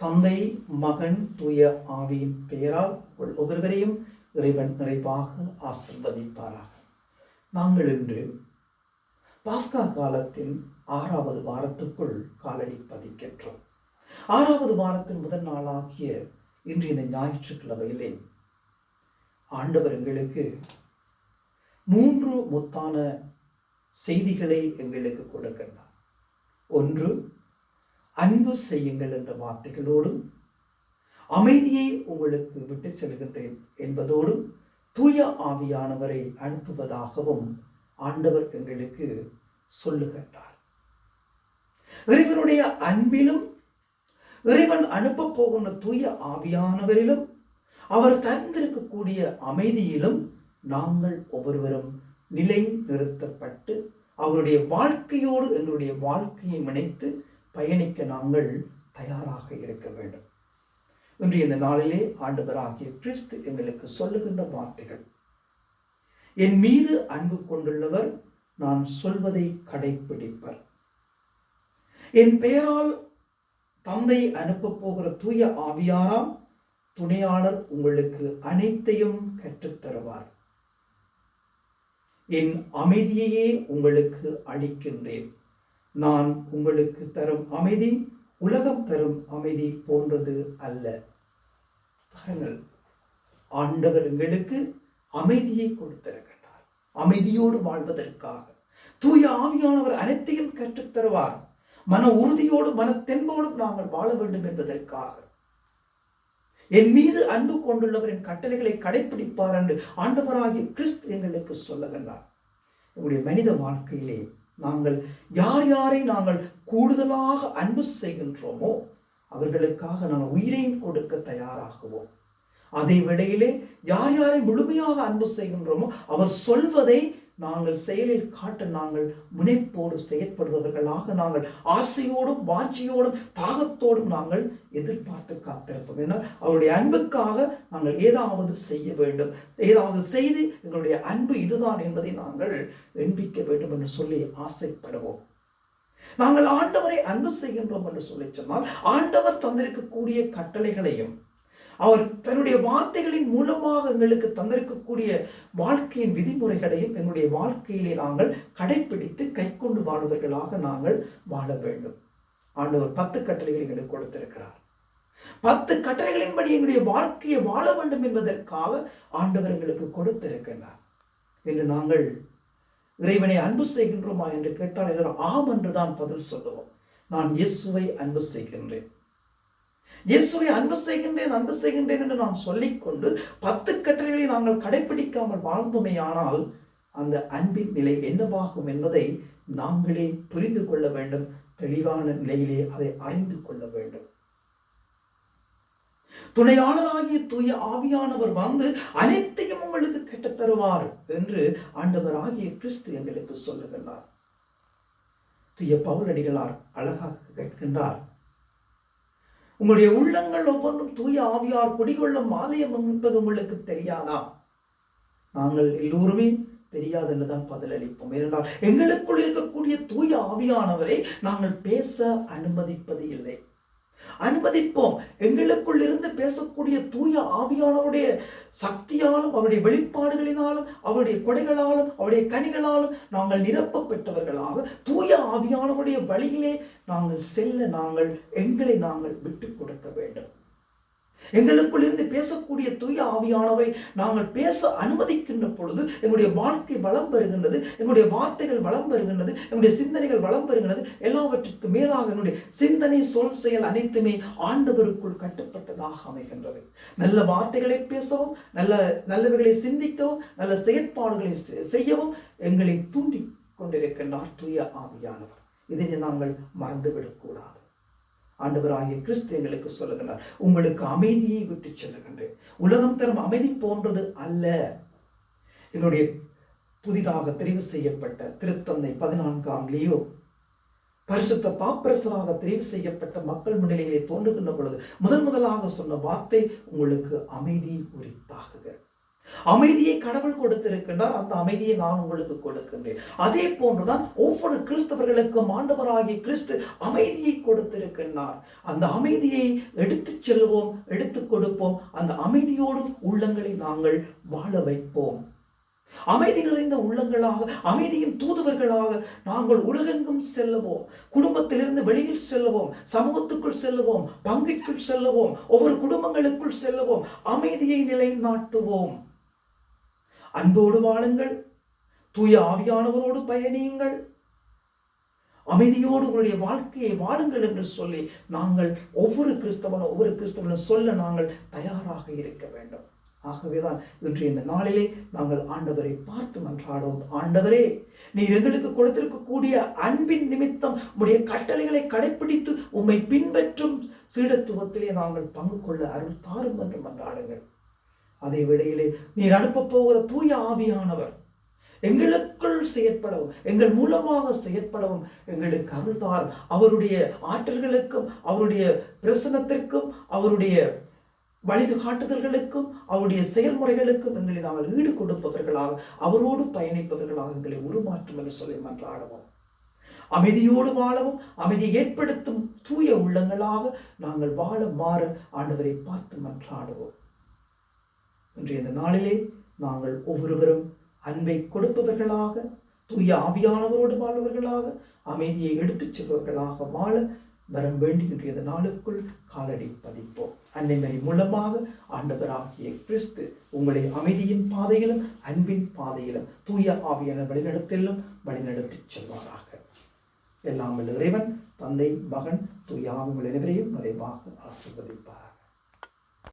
தந்தை மகன் தூய ஆவியின் பெயரால் ஒவ்வொருவரையும் இறைவன் நிறைவாக ஆசிர்வதிப்பாராக. நாங்கள் இன்று பாஸ்கா காலத்தின் ஆறாவது வாரத்துக்குள் காலடி பதிக்கின்றோம். ஆறாவது வாரத்தின் முதல் நாளாகிய இன்று இந்த ஞாயிற்றுக்கிழமையிலே ஆண்டவர் எங்களுக்கு மூன்று முத்தான செய்திகளை எங்களுக்கு கொடுக்கின்றார். ஒன்று அன்பு செய்யுங்கள் என்ற வார்த்தைகளோடும் அமைதியை உங்களுக்கு விட்டுச் செல்கின்றேன் என்பதோடும் தூய ஆவியானவரை அனுப்புவதாகவும் ஆண்டவர் எங்களுக்கு சொல்லுகின்றார். இறைவனுடைய அன்பிலும் இறைவன் அனுப்ப போகின்ற தூய ஆவியானவரிலும் அவர் தந்திருக்கக்கூடிய அமைதியிலும் நாங்கள் ஒவ்வொருவரும் நிலை நிறுத்தப்பட்டு அவருடைய வாழ்க்கையோடு எங்களுடைய வாழ்க்கையை இணைத்து பயணிக்க நாங்கள் தயாராக இருக்க வேண்டும். இன்று இந்த நாளிலே ஆண்டவராகிய கிறிஸ்து எங்களுக்கு சொல்லுகின்ற வார்த்தைகள். என் மீது அன்பு கொண்டுள்ளவர் நான் சொல்வதை கடைப்பிடிப்பர். என் பெயரால் தந்தை அனுப்பப் போகிற தூய ஆவியாராம் துணையாளர் உங்களுக்கு அனைத்தையும் கற்றுத்தருவார் என் அமைதியையே உங்களுக்கு அளிக்கின்றேன். நான் உங்களுக்கு தரும் அமைதி உலகம் தரும் அமைதி போன்றது அல்ல. பாருங்கள் ஆண்டவர் எங்களுக்கு அமைதியை கொடுத்திருக்கின்றார். அமைதியோடு வாழ்வதற்காக. தூய ஆவியானவர் அனைத்தையும் கற்றுத்தருவார் மன உறுதியோடு மனத்தென்போடும் நாங்கள் வாழ வேண்டும் என்பதற்காக. என் மீது அன்பு கொண்டுள்ளவரின் கட்டளைகளை கடைபிடிப்பார் என்று ஆண்டவராகிய கிறிஸ்து எங்களுக்கு சொல்லுகின்றார். என்னுடைய மனித வாழ்க்கையிலே நாங்கள் யார் யாரை நாங்கள் கூடுதலாக அன்பு செய்கின்றோமோ அவர்களுக்காக நாங்கள் உயிரையும் கொடுக்க தயாராகுவோம். அதே வேளையிலே யார் யாரை முழுமையாக அன்பு செய்கின்றோமோ அவர் சொல்வதை நாங்கள் செயலில் காட்ட நாங்கள் முனைப்போடு செயற்படுபவர்களாக நாங்கள் ஆசையோடும் வாஞ்சியோடும் தாகத்தோடும் நாங்கள் எதிர்பார்த்து காத்திருப்போம். ஏன்னா அவருடைய அன்புக்காக நாங்கள் ஏதாவது செய்ய வேண்டும். ஏதாவது செய்து எங்களுடைய அன்பு இதுதான் என்பதை நாங்கள் எண்பிக்க வேண்டும் என்று சொல்லி ஆசைப்படுவோம். நாங்கள் ஆண்டவரை அன்பு செய்கின்றோம் என்று சொல்லி சொன்னால் ஆண்டவர் தந்திருக்கக்கூடிய கட்டளைகளையும் அவர் தன்னுடைய வார்த்தைகளின் மூலமாக எங்களுக்கு தந்திருக்கக்கூடிய வாழ்க்கையின் விதிமுறைகளையும் எங்களுடைய வாழ்க்கையிலே நாங்கள் கடைபிடித்து கைக்கொண்டு வாழ்வர்களாக நாங்கள் வாழ வேண்டும். ஆண்டவர் பத்து கட்டளைகளை எங்களுக்கு கொடுத்திருக்கிறார். பத்து கட்டளைகளின்படி எங்களுடைய வாழ்க்கையை வாழ வேண்டும் என்பதற்காக ஆண்டவர் எங்களுக்கு கொடுத்திருக்கிறார் என்று நாங்கள் இறைவனை அன்பு செய்கின்றோமா என்று கேட்டால் எல்லாரும் ஆம் என்றுதான் பதில் சொல்லுவோம். நான் இயேசுவை அன்பு செய்கின்றேன். இயேசுவை அன்பு செய்கின்றேன் அன்பு செய்கின்றேன் என்று நாம் சொல்லிக்கொண்டு பத்து கட்டளைகளை நாங்கள் கடைபிடிக்காமல் வாழ்ந்தோமேயானால் அந்த அன்பின் நிலை என்னவாகும் என்பதை நாங்களே புரிந்து கொள்ள வேண்டும் தெளிவான நிலையிலே அதை அறிந்து கொள்ள வேண்டும். துணையாளராகிய தூய ஆவியானவர் வந்து அனைத்தையும் உங்களுக்கு கெட்ட தருவார் என்று ஆண்டவர் ஆகிய கிறிஸ்து எங்களுக்கு சொல்லுகின்றார். தூய பவுலடிகளார் அழகாக கேட்கின்றார் உங்களுடைய உள்ளங்கள் ஒவ்வொன்றும் தூய ஆவியார் குடிகொள்ளும் ஆலயம் என்பது உங்களுக்கு தெரியாதா? நாங்கள் எல்லோருமே தெரியாது என்றுதான் பதிலளிப்போம். ஏனென்றால் எங்களுக்குள் இருக்கக்கூடிய தூய ஆவியானவரை நாங்கள் பேச அனுமதிப்பது இல்லை. அனுமதிப்போம். எங்களுக்குள் இருந்து பேசக்கூடிய தூய ஆவியானவருடைய சக்தியாலும் அவருடைய வெளிப்பாடுகளினாலும் அவருடைய கொடைகளாலும் அவருடைய கனிகளாலும் நாங்கள் நிரப்பப்பட்டவர்களாக தூய ஆவியானவருடைய வழியிலே நாங்கள் செல்ல நாங்கள் எங்களை நாங்கள் விட்டு கொடுக்க வேண்டும். எங்களுக்குள் இருந்து பேசக்கூடிய தூய ஆவியானவை நாங்கள் பேச அனுமதிக்கின்ற பொழுது எங்களுடைய வாழ்க்கை வளம் பெறுகின்றது எங்களுடைய வார்த்தைகள் வளம் பெறுகின்றது எங்களுடைய சிந்தனைகள் வளம் பெறுகின்றது. எல்லாவற்றிற்கு மேலாக எங்களுடைய சிந்தனை சொல் செயல் அனைத்துமே ஆண்டவருக்குள் கட்டுப்பட்டதாக அமைகின்றது. நல்ல வார்த்தைகளை பேசவும் நல்ல நல்லவைகளை சிந்திக்கவும் நல்ல செயற்பாடுகளை செ- செய்யவும் எங்களை தூண்டி கொண்டிருக்கின்றார் தூய ஆவியானவர். இதனை நாங்கள் மறந்துவிடக்கூடாது. ஆண்டவராகிய கிறிஸ்து எங்களுக்கு சொல்லுகின்றார் உங்களுக்கு அமைதியை விட்டு செல்லுகின்றேன். உலகம் தரும் அமைதி போன்றது அல்ல. என்னுடைய புதிதாக தெரிவு செய்யப்பட்ட திருத்தந்தை பதினான்காம் லியோ பரிசுத்த பாப்பரசராக தெரிவு செய்யப்பட்ட மக்கள் முன்னிலையிலே தோன்றுகின்ற பொழுது முதன் முதலாக சொன்ன வார்த்தை உங்களுக்கு அமைதி உரித்தாகுகிறது அமைதியை கடவுள் கொடுத்திருக்கின்றார் அந்த அமைதியை நான் உங்களுக்கு கொடுக்கின்றேன். அதே போன்றுதான் ஒவ்வொரு கிறிஸ்தவர்களுக்கும் ஆண்டவராகிய கிறிஸ்து அமைதியை கொடுத்திருக்கின்றார். அந்த அமைதியை எடுத்துச் செல்வோம் எடுத்துக் கொடுப்போம். அந்த அமைதியோடும் உள்ளங்களை நாங்கள் வாழ வைப்போம். அமைதி நிறைந்த உள்ளங்களாக அமைதியின் தூதுவர்களாக நாங்கள் உலகெங்கும் செல்லுவோம். குடும்பத்திலிருந்து வெளியில் செல்லுவோம் சமூகத்துக்குள் செல்லுவோம் பங்கிற்குள் செல்லுவோம் ஒவ்வொரு குடும்பங்களுக்குள் செல்லுவோம். அமைதியை நிலைநாட்டுவோம். அன்போடு வாழுங்கள். தூய ஆவியானவரோடு பயணியுங்கள். அமைதியோடு உங்களுடைய வாழ்க்கையை வாழுங்கள் என்று சொல்லி நாங்கள் ஒவ்வொரு கிறிஸ்தவனும் ஒவ்வொரு கிறிஸ்தவனும் சொல்ல நாங்கள் தயாராக இருக்க வேண்டும். ஆகவேதான் இன்று இந்த நாளிலே நாங்கள் ஆண்டவரை பார்த்து மன்றாடும் ஆண்டவரே நீர் எங்களுக்கு கொடுத்திருக்கக்கூடிய அன்பின் நிமித்தம் உடைய கட்டளைகளை கடைபிடித்து உம்மை பின்பற்றும் சீடத்துவத்திலே நாங்கள் பங்கு கொள்ள அருள் தாரும் என்று மன்றாடுங்கள். அதே வேளையிலே நீர் அனுப்பப் போகிற தூய ஆவியானவர் எங்களுக்குள் செயற்படவும் எங்கள் மூலமாக செயற்படவும் எங்களுக்கு அருள்தார் அவருடைய ஆற்றல்களுக்கும் அவருடைய பிரசனத்திற்கும் அவருடைய வழிகாட்டுதல்களுக்கும் அவருடைய செயல்முறைகளுக்கும் எங்களை நாங்கள் ஈடு கொடுப்பவர்களாக அவரோடு பயணிப்பவர்களாக எங்களை உருமாற்றும் என்று சொல்லி மன்றாடுவோம். அமைதியோடு வாழவும் அமைதி ஏற்படுத்தும் தூய உள்ளங்களாக நாங்கள் வாழ மாற ஆண்டவரை பார்த்து மன்றாடுவோம். இன்றைய இந்த நாளிலே நாங்கள் ஒவ்வொருவரும் அன்பை கொடுப்பவர்களாக தூய ஆவியானவரோடு வாழ்வர்களாக அமைதியை எடுத்துச் செல்பவர்களாக வாழ வரம் வேண்டி இன்றைய நாளுக்குள் காலடி பதிப்போம். அன்னை மரி மூலமாக ஆண்டவராகிய கிறிஸ்து உங்களை அமைதியின் பாதையிலும் அன்பின் பாதையிலும் தூய ஆவியான வழிநடத்திலும் வழிநடத்தி செல்வாராக. எல்லாம் இறைவன் தந்தை மகன் தூய ஆவிகள் அனைவரையும் நிறைவாக ஆசிர்வதிப்பார்